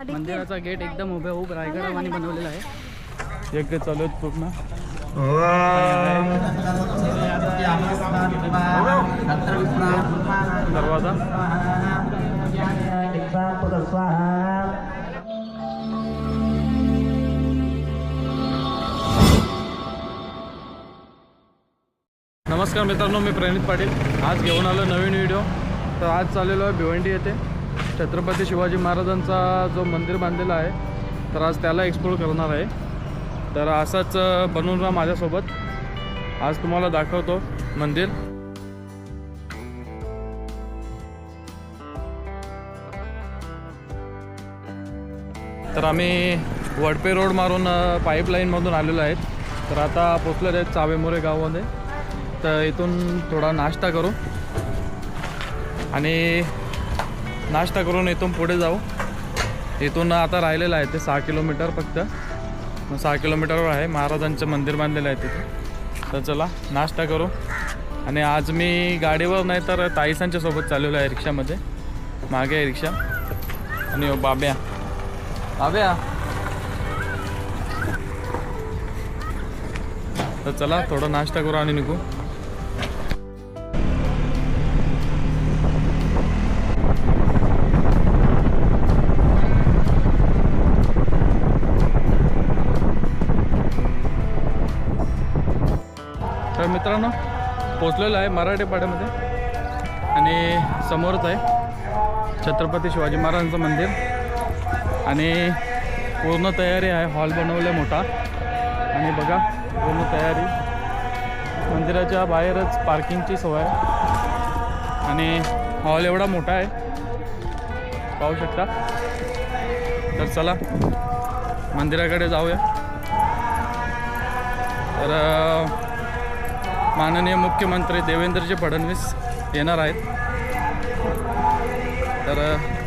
मंदिराचा गेट एकदम उभ्या उभ रायगडावानी बनवलेला आहे. यज्ञ चालू आहेत पूर्ण. दरवाजा. नमस्कार मित्रांनो मी प्रणित पाटील. आज घेऊन आलो नवीन व्हिडिओ. तर आज चाललेलो आहे भिवंडी येथे. छत्रपती शिवाजी महाराजांचा जो मंदिर बांधलेला आहे तर आज त्याला एक्सप्लोर करणार आहे. तर असाच बनवून राहा माझ्यासोबत. आज तुम्हाला दाखवतो मंदिर. तर आम्ही वडपे रोड मारून पाईपलाईनमधून आलेलो आहेत. तर आता पोचलेले आहेत चावेमोरे गावामध्ये. तर इथून थोडा नाश्ता करू. आणि नाश्ता करून इथून पुढे जाऊ. इथून आता राहिलेलं आहे ते सहा किलोमीटर फक्त. मग सहा किलोमीटरवर आहे. महाराजांचं मंदिर बांधलेलं आहे तिथे. तर चला नाश्ता करू. आणि आज मी गाडीवर नाही तर ताईसांच्या सोबत चाललेलो आहे रिक्षामध्ये. मागे आहे रिक्षा. आणि हो, बाब्या. बाब्या. तर चला थोडा नाश्ता करू आणि निघू. पोचलेलो आहे मराठी पाड्यामध्ये. आणि समोरच आहे छत्रपती शिवाजी महाराजांचं मंदिर. आणि पूर्ण तयारी आहे हॉल बनवलं मोठा. आणि बघा पूर्ण तयारी. मंदिराच्या बाहेरच पार्किंगची सोय आहे. आणि हॉल एवढा मोठा आहे. पाहू शकता. तर चला मंदिराकडे जाऊया. तर माननीय मुख्यमंत्री देवेंद्रजी फडणवीस येणार आहेत. तर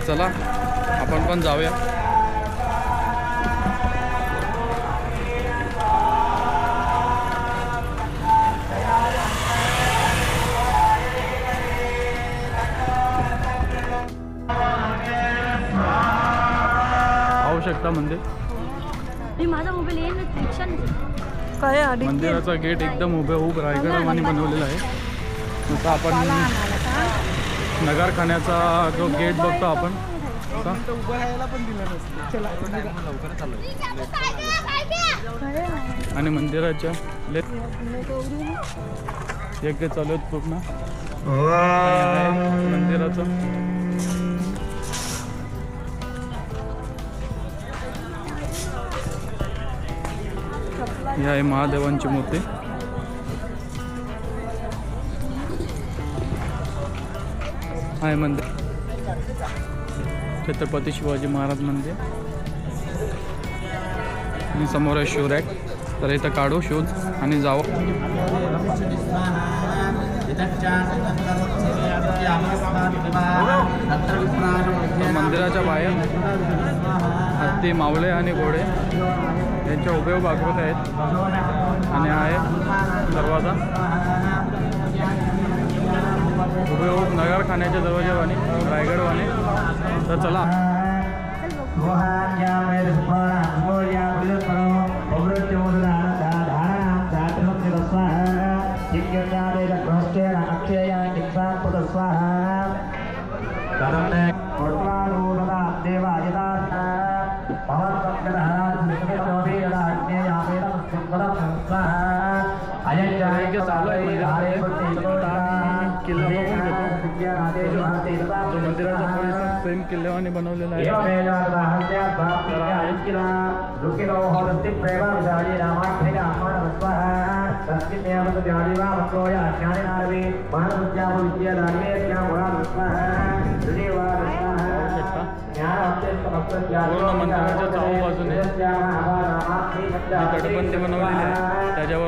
चला आपण पण जाऊया. शकता म्हणजे मी माझा मोबाईल येईल रिक्षा काय अडीच मंदिराचा गेट एकदम उभे उभ रायगडावानी बनवलेला आहे. जसं आपण नगरखान्याचा जो गेट बघतो आपण. आणि मंदिराच्या ले यज्ञ चालू आहेत पूर्ण. आणि आहे मंदिराचं. ही आहे महादेवांची मूर्ती. आहे मंदिर. छत्रपती शिवाजी महाराज मंदिर. आणि समोर आहे शिवरॅक तर इथं काढू शूज आणि जावं. मंदिराच्या बाहेर हत्ती मावळे आणि घोडे. यांच्या उपयोग आकृती आहेत. आणि आहे दरवाजा. उपयोग नगरखान्याच्या दरवाजावाने रायगडवाने तर चला. बनवलेला आहे. पूर्ण मंदिराच्या चहू बाजूने जी तटबंदी बनवलेली आहे. त्याच्यावर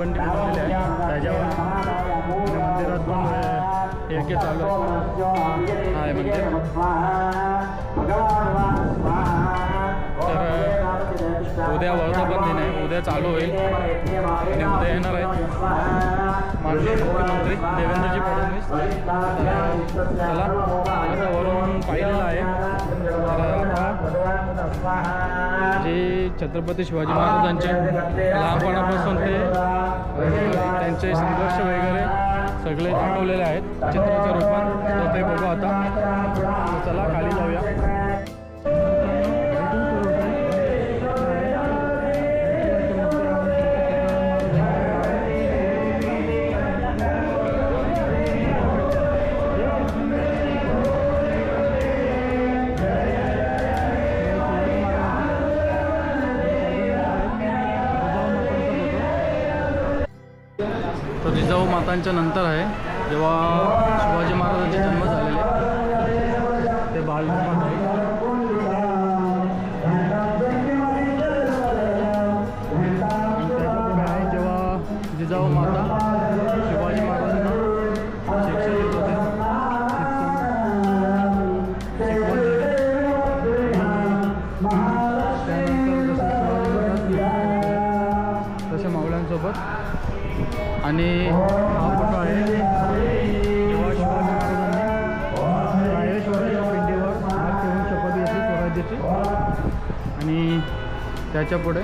बंडी बसलेले आहे त्याच्यावर मंदिरात पण एक चालू आहे मंदिर. तर उद्या वर्धापन दिन आहे. उद्या चालू होईल. आणि उद्या येणार आहे माझे मुख्यमंत्री देवेंद्रजी फडणवीस. त्याला आता वरून पाहिलेलं आहे. तर जे छत्रपती शिवाजी महाराजांचे लहानपणापासून ते त्यांचे संघर्ष वगैरे सगळे दाखवलेले आहेत. चित्राचं रूपात तर ते बघू आता. चला खाली. शतकांच्या नंतर आहे जेव्हा शिवाजी महाराजांचे जन्म झालेले ते बाल आणि त्याच्यापुढे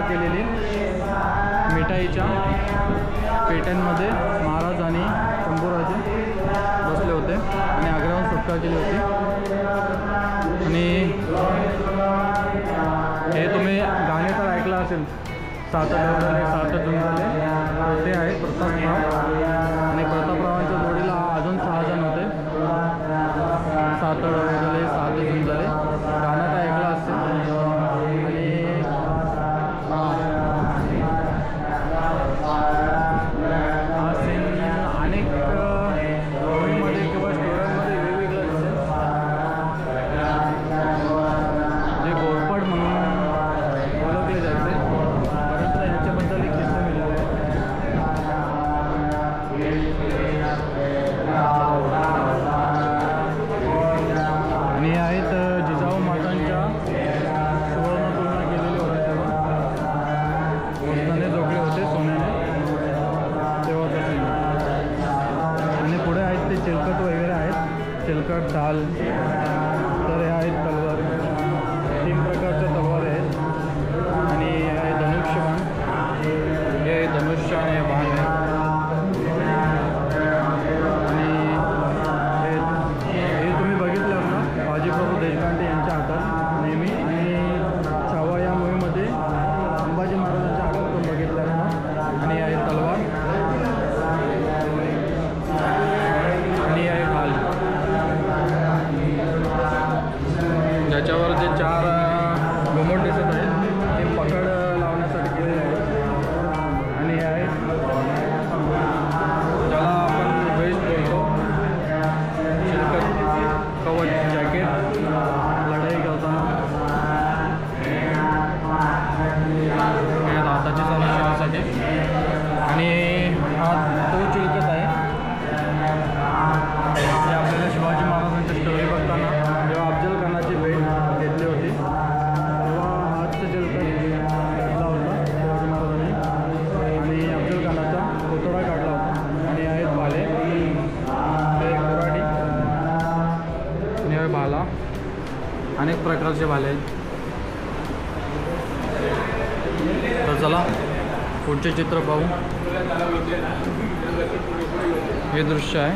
केलेली मिठाईच्या पेट्यांमध्ये महाराज आणि तंबुराजे बसले होते आणि आग्र्याहून सुटका केली होती. आणि हे तुम्ही गाणे तर ऐकलं असेल. सात सात जून झाले ते आहे प्रताप तेलकट दाल तर हे आहेत. त्याच्यावर जे चार अठराशे भाले तर चला पुढचे चित्र पाहू. हे दृश्य आहे.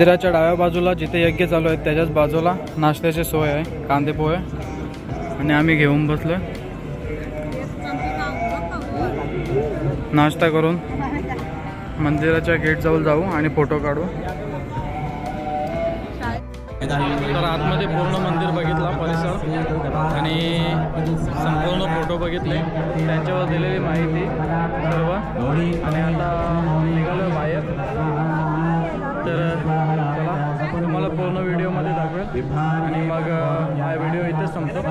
मंदिराच्या डाव्या बाजूला जिथे यज्ञ चालू आहे त्याच्याच बाजूला नाश्त्याची सोय आहे कांदे पोहे. आणि आम्ही घेऊन बसलो नाश्ता करून मंदिराच्या गेटजवळ जाऊ आणि फोटो काढू. तर आतमध्ये पूर्ण मंदिर बघितला परिसर. आणि संपूर्ण फोटो बघितले. त्यांच्यावर दिलेली माहिती सर्व. आणि आता निघालो बाहेर. आणि मग हा व्हिडिओ इथं संपतो.